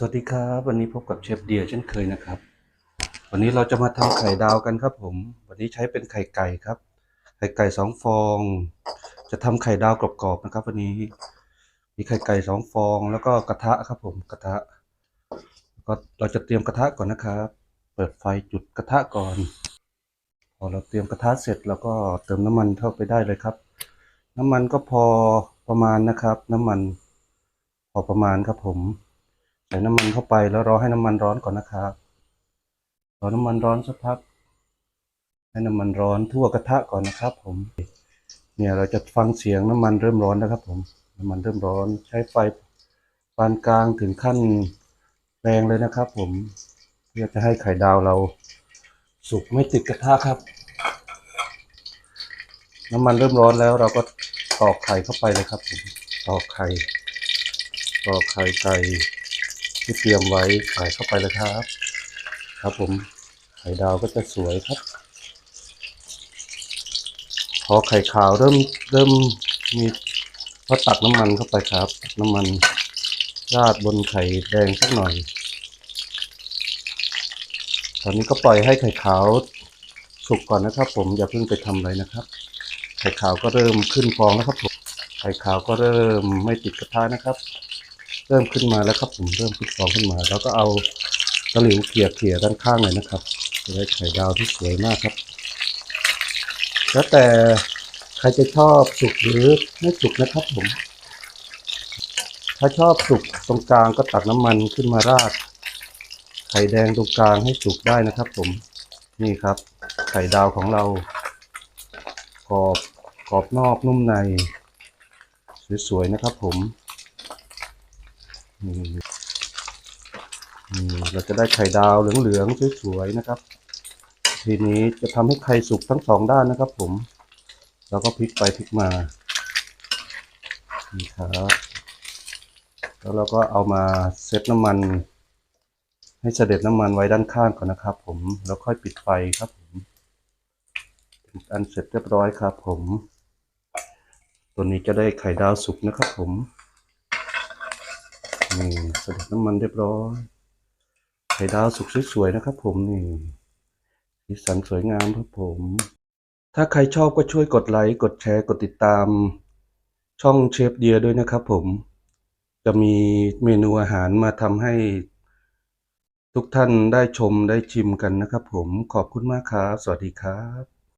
สวัสดีครับวันนี้พบกับเชฟเดียเช่นเคยนะครับ วันนี้เราจะมาทำไข่ดาวกันครับ ผม วันนี้ใช้เป็นไข่ไก่ครับ ไข่ไก่สองฟอง จะทำไข่ดาวกรอบๆนะครับ วันนี้มีไข่ไก่สองฟอง แล้วก็กระทะครับ ผมกระทะก็เราจะเตรียมกระทะก่อนนะครับ เปิดไฟจุดกระทะก่อน พอเราเตรียมกระทะเสร็จแล้วก็เติมน้ำมันเข้าไปได้เลยครับ น้ำมันก็พอประมาณนะครับ น้ำมันพอประมาณครับผม ใส่น้ำมันเข้าไปแล้วรอให้น้ำมันร้อนก่อนนะครับรอน้ำมันร้อนสักพัก ให้น้ำมันร้อนทั่วกระทะก่อนนะครับ ผม เนี่ยเราจะฟังเสียงน้ำมันเริ่มร้อนนะครับ ผม น้ำมันเริ่มร้อนใช้ไฟปานกลางถึงขั้นแรงเลยนะครับ ผมเพื่อจะให้ไข่ดาวเราสุกไม่ติดกระทะครับ น้ำมันเริ่มร้อนแล้วเราก็ตอกไข่เข้าไปเลยครับผมตอกไข่ตอกไข่ไก่ ที่เตรียมไว้ใส่เข้าไปเลยครับ ครับผมไข่ดาวก็จะสวยครับ พอไข่ขาวเริ่มเริ่มมีก็ตักน้ำมันเข้าไปครับ น้ำมันราดบนไข่แดงสักหน่อยตอนนี้ก็ปล่อยให้ไข่ขาวสุกก่อนนะครับ ผมอย่าเพิ่งไปทำอะไรนะครับ ไข่ขาวก็เริ่มขึ้นฟองแล้วครับผมไข่ขาวก็เริ่มไม่ติดกระทะนะครับ เริ่มขึ้นมาแล้วครับผมเริ่มขึ้นฟองขึ้นมา แล้วก็เอาตะหลิวเขี่ยเขี่ยด้านข้างเลยนะครับจะได้ไข่ดาวที่สวยมากครับ แล้วแต่ใครจะชอบสุกหรือไม่สุกนะครับผม ถ้าชอบสุกตรงกลางก็ตักน้ำมันขึ้นมาราดไข่แดงตรงกลางให้สุกได้นะครับ ผมนี่ครับ ไข่ดาวของเรากรอบกรอบนอกนุ่มใน สวยๆนะครับผม เราจะได้ไข่ดาวเหลืองๆสวยๆนะครับ ทีนี้จะทำให้ไข่สุกทั้งสองด้านนะครับ ผม แล้วก็พลิกไปพลิกมานี่ครับแล้วเราก็เอามาเซตน้ำมัน ให้เสด็จน้ำมันไว้ด้านข้างก่อนนะครับ ผมแล้วค่อยปิดไฟครับผมอันเสร็จเรียบร้อยครับ ผม ตัวนี้จะได้ไข่ดาวสุกนะครับ ผม นี่เสด็จน้ำมันเรียบร้อยไข่ดาวสุกสวยๆนะครับ ผมนี่สีสันสวยงามครับผม ถ้าใครชอบก็ช่วยกดไลค์กดแชร์กดติดตาม ช่องเชฟเดียด้วยนะครับ ผม จะมีเมนูอาหารมาทำให้ ทุกท่านได้ชมได้ชิมกันนะครับ ผมขอบคุณมากครับ สวัสดีครับ